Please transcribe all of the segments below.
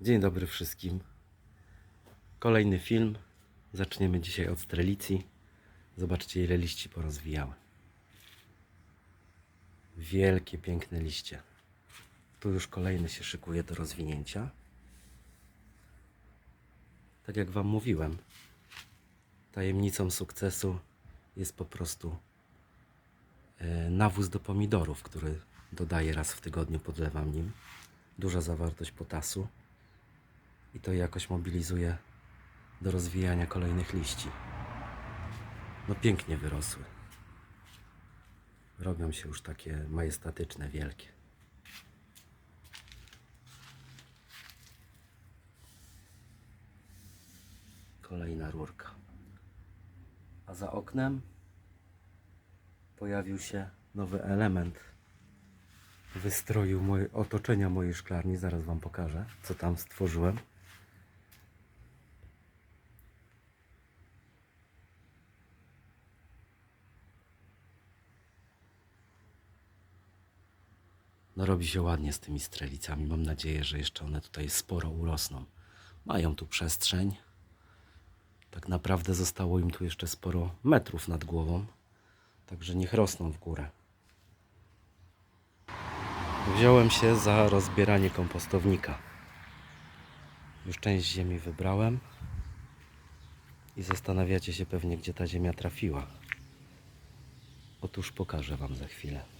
Dzień dobry wszystkim. Kolejny film. Zaczniemy dzisiaj od strelicji. Zobaczcie ile liści porozwijały. Wielkie, piękne liście. Tu już kolejny się szykuje do rozwinięcia. Tak jak Wam mówiłem, tajemnicą sukcesu jest po prostu e, nawóz do pomidorów, który dodaję raz w tygodniu, podlewam nim. Duża zawartość potasu i to jakoś mobilizuje do rozwijania kolejnych liści. No pięknie wyrosły. Robią się już takie majestatyczne, wielkie. Kolejna rurka. A za oknem pojawił się nowy element wystroju moje, otoczenia mojej szklarni. Zaraz Wam pokażę, co tam stworzyłem. No robi się ładnie z tymi strelicami. Mam nadzieję, że jeszcze one tutaj sporo urosną. Mają tu przestrzeń. Tak naprawdę zostało im tu jeszcze sporo metrów nad głową. Także niech rosną w górę. Wziąłem się za rozbieranie kompostownika. Już część ziemi wybrałem. I zastanawiacie się pewnie, gdzie ta ziemia trafiła. Otóż pokażę Wam za chwilę.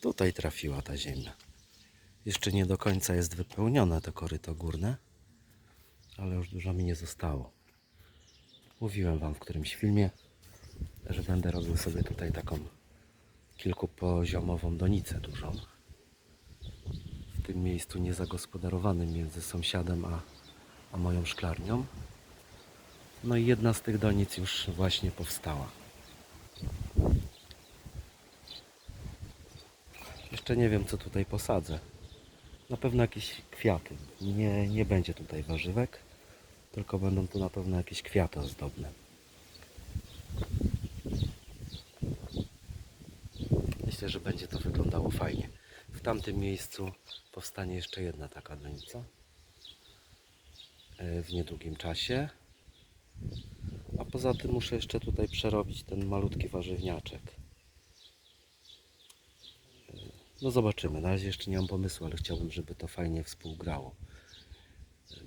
Tutaj trafiła ta ziemia. Jeszcze nie do końca jest wypełnione to koryto górne, ale już dużo mi nie zostało. Mówiłem Wam w którymś filmie, że będę robił sobie tutaj taką kilkupoziomową donicę dużą. W tym miejscu niezagospodarowanym między sąsiadem a, a moją szklarnią. No i jedna z tych donic już właśnie powstała. Jeszcze nie wiem co tutaj posadzę. Na pewno jakieś kwiaty. Nie, nie będzie tutaj warzywek, tylko będą tu na pewno jakieś kwiaty ozdobne. Myślę, że będzie to wyglądało fajnie. W tamtym miejscu powstanie jeszcze jedna taka donica e, w niedługim czasie. A poza tym muszę jeszcze tutaj przerobić ten malutki warzywniaczek. E, No zobaczymy. Na razie jeszcze nie mam pomysłu, ale chciałbym, żeby to fajnie współgrało.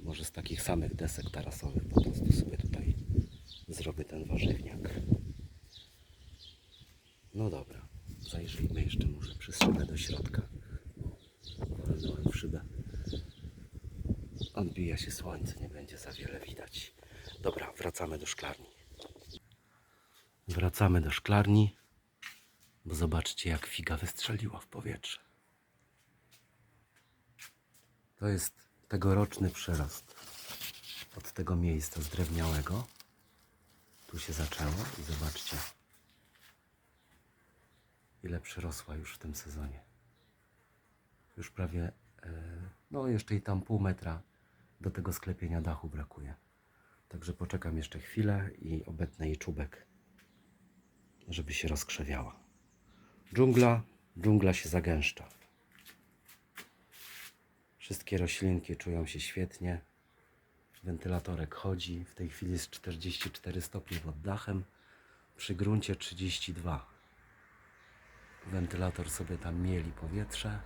Może z takich samych desek tarasowych po prostu sobie tutaj zrobię ten warzywniak. No dobra, zajrzyjmy jeszcze może przez szybę do środka. Walnąłem w szybę. Odbija się słońce, nie będzie za wiele widać. Dobra, wracamy do szklarni. Wracamy do szklarni, bo zobaczcie jak figa wystrzeliła w powietrze. To jest tegoroczny przerost od tego miejsca zdrewniałego. Tu się zaczęło i zobaczcie, ile przyrosła już w tym sezonie. Już prawie, e, no jeszcze i tam pół metra do tego sklepienia dachu brakuje. Także poczekam jeszcze chwilę i obetnę jej czubek, żeby się rozkrzewiała. Dżungla, dżungla się zagęszcza. Wszystkie roślinki czują się świetnie. Wentylatorek chodzi. W tej chwili jest 44 stopnie pod dachem. Przy gruncie 32 wentylator sobie tam mieli powietrze.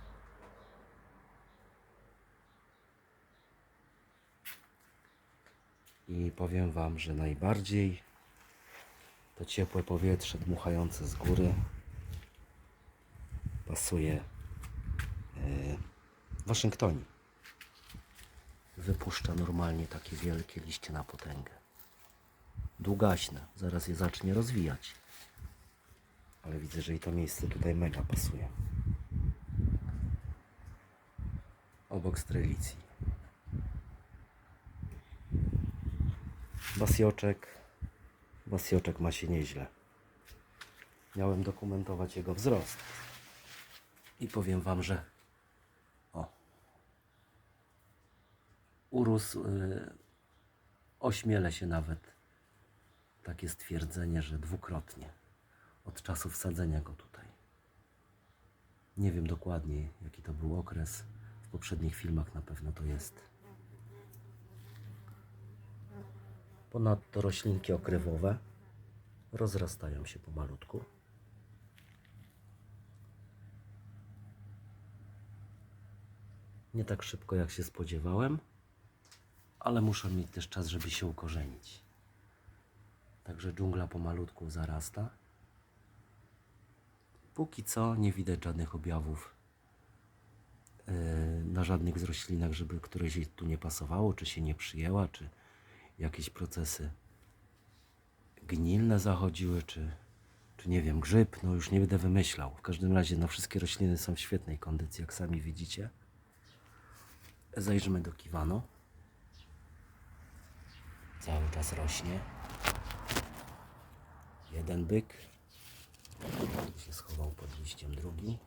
I powiem Wam, że najbardziej to ciepłe powietrze dmuchające z góry pasuje e, w Waszyngtonie. Wypuszcza normalnie takie wielkie liście na potęgę. Długaśne, zaraz je zacznie rozwijać ale widzę, że i to miejsce tutaj mega pasuje. Obok strelicji. Basioczek. Basioczek ma się nieźle. Miałem dokumentować jego wzrost. I powiem Wam, że o, urósł, yy, ośmielę się nawet takie stwierdzenie, że dwukrotnie od czasu wsadzenia go tutaj. Nie wiem dokładnie, jaki to był okres W poprzednich filmach na pewno to jest. Ponadto roślinki okrywowe rozrastają się pomalutku. Nie tak szybko jak się spodziewałem, ale muszę mieć też czas, żeby się ukorzenić. Także dżungla pomalutku zarasta. Póki co nie widać żadnych objawów yy, na żadnych z roślinach, żeby któreś jej tu nie pasowało, czy się nie przyjęła, czy jakieś procesy gnilne zachodziły, czy, czy nie wiem, grzyb, no już nie będę wymyślał. W każdym razie, no wszystkie rośliny są w świetnej kondycji, jak sami widzicie. Zajrzymy do kiwano. Cały czas rośnie. Jeden byk. Tu się schował pod liściem drugi.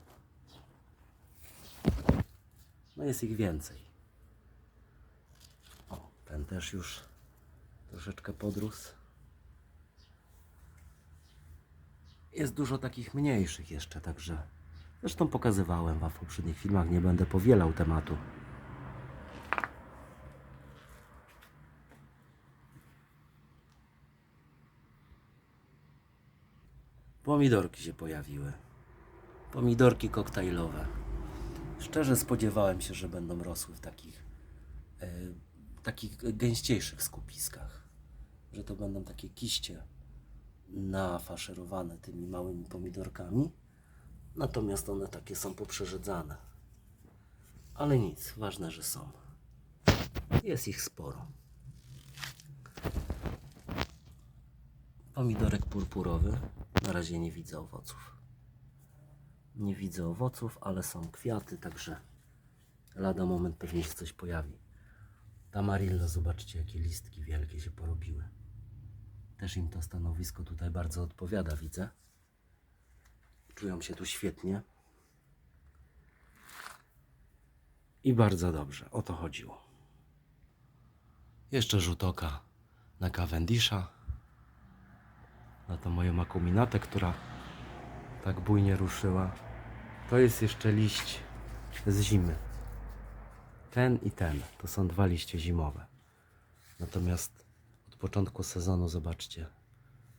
No jest ich więcej. O, ten też już troszeczkę podrósł. Jest dużo takich mniejszych jeszcze, także zresztą pokazywałem Wam w poprzednich filmach, nie będę powielał tematu. Pomidorki się pojawiły. Pomidorki koktajlowe. Szczerze spodziewałem się, że będą rosły w takich, e, takich gęściejszych skupiskach. Że to będą takie kiście nafaszerowane tymi małymi pomidorkami. Natomiast one takie są poprzerzedzane. Ale nic, ważne, że są. Jest ich sporo. Pomidorek purpurowy. Na razie nie widzę owoców. Nie widzę owoców, ale są kwiaty, także lada moment pewnie się coś pojawi. Tamarillo, zobaczcie jakie listki wielkie się porobiły. Też im to stanowisko tutaj bardzo odpowiada, widzę. Czują się tu świetnie. I bardzo dobrze, o to chodziło. Jeszcze rzut oka na Cavendisha, na tą moją akuminatę, która tak bujnie ruszyła. To jest jeszcze liść z zimy. Ten i ten to są dwa liście zimowe. Natomiast od początku sezonu, zobaczcie,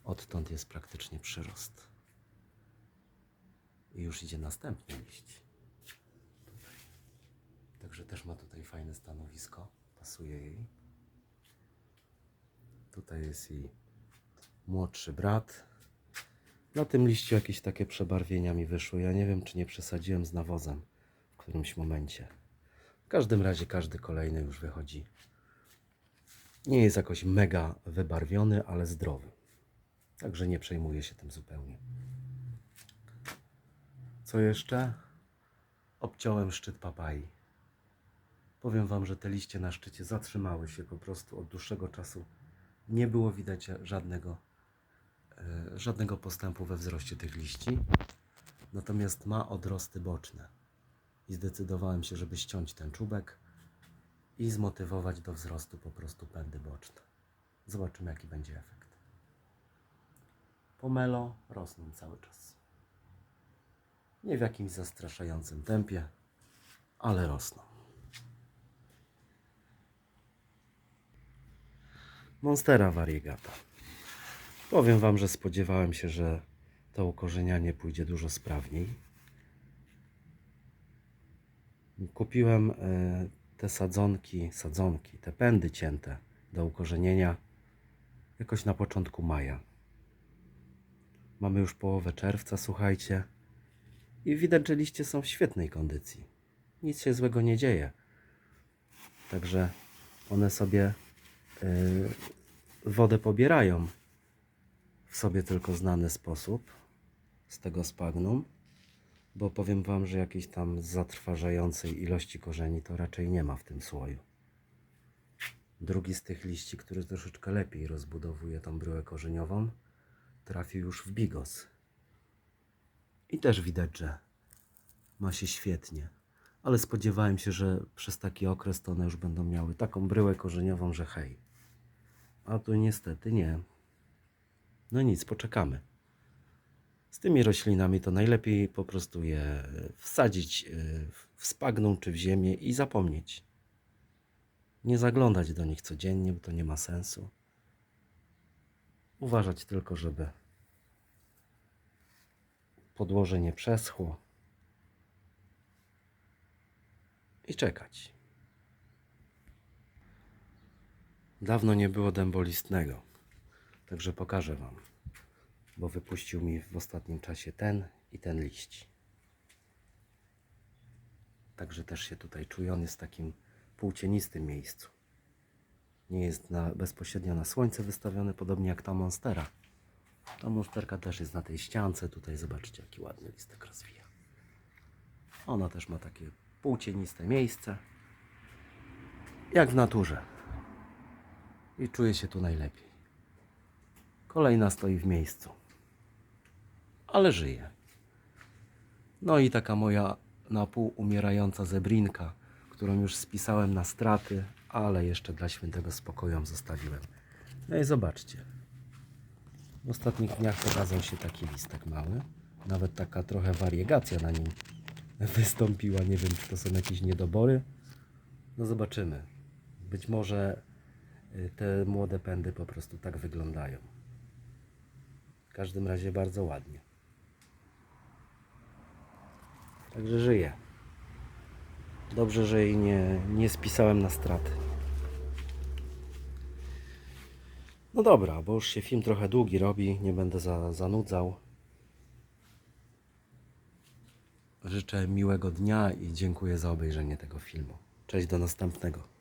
odtąd jest praktycznie przyrost. I już idzie następny liść. Także też ma tutaj fajne stanowisko. Pasuje jej. Tutaj jest jej młodszy brat. Na tym liściu jakieś takie przebarwienia mi wyszły. Ja nie wiem, czy nie przesadziłem z nawozem w którymś momencie. W każdym razie każdy kolejny już wychodzi. Nie jest jakoś mega wybarwiony, ale zdrowy. Także nie przejmuję się tym zupełnie. Co jeszcze? Obciąłem szczyt papai. Powiem Wam, że te liście na szczycie zatrzymały się po prostu od dłuższego czasu. Nie było widać żadnego, żadnego postępu we wzroście tych liści. Natomiast ma odrosty boczne. I zdecydowałem się, żeby ściąć ten czubek i zmotywować do wzrostu po prostu pędy boczne. Zobaczymy, jaki będzie efekt. Pomelo rosną cały czas. Nie w jakimś zastraszającym tempie, ale rosną. Monstera variegata. Powiem Wam, że spodziewałem się, że to ukorzenianie pójdzie dużo sprawniej. Kupiłem e, te sadzonki, sadzonki, te pędy cięte do ukorzenienia jakoś na początku maja. Mamy już połowę czerwca, słuchajcie. I widać, że liście są w świetnej kondycji. Nic się złego nie dzieje. Także one sobie y, wodę pobierają w sobie tylko znany sposób z tego spagnum, bo powiem Wam, że jakiejś tam zatrważającej ilości korzeni to raczej nie ma w tym słoju. Drugi z tych liści, który troszeczkę lepiej rozbudowuje tą bryłę korzeniową, trafił już w bigos. I też widać, że ma się świetnie. Ale spodziewałem się, że przez taki okres to one już będą miały taką bryłę korzeniową, że hej. A tu niestety nie. No nic, poczekamy. Z tymi roślinami to najlepiej po prostu je wsadzić y, w spagną czy w ziemię i zapomnieć. Nie zaglądać do nich codziennie, bo to nie ma sensu. Uważać tylko, żeby podłoże nie przeschło i czekać. Dawno nie było dębolistnego, także pokażę Wam, bo wypuścił mi w ostatnim czasie ten i ten liść. Także też się tutaj czuję, on jest w takim półcienistym miejscu. Nie jest na, bezpośrednio na słońce wystawiony, podobnie jak ta monstera. Ta monsterka też jest na tej ściance. Tutaj zobaczcie, jaki ładny listek rozwija. Ona też ma takie półcieniste miejsce. Jak w naturze. I czuje się tu najlepiej. Kolejna stoi w miejscu. Ale żyje. No i taka moja na pół umierająca zebrinka, którą już spisałem na straty, ale jeszcze dla świętego spokoju zostawiłem. No i zobaczcie. W ostatnich dniach pokazał się taki listek mały. Nawet taka trochę wariegacja na nim wystąpiła. Nie wiem, czy to są jakieś niedobory. No zobaczymy. Być może y, te młode pędy po prostu tak wyglądają. Każdym razie bardzo ładnie. Także żyję. Dobrze, że jej nie, nie spisałem na straty. No dobra, bo już się film trochę długi robi, nie będę za, zanudzał. Życzę miłego dnia i dziękuję za obejrzenie tego filmu. Cześć, do następnego.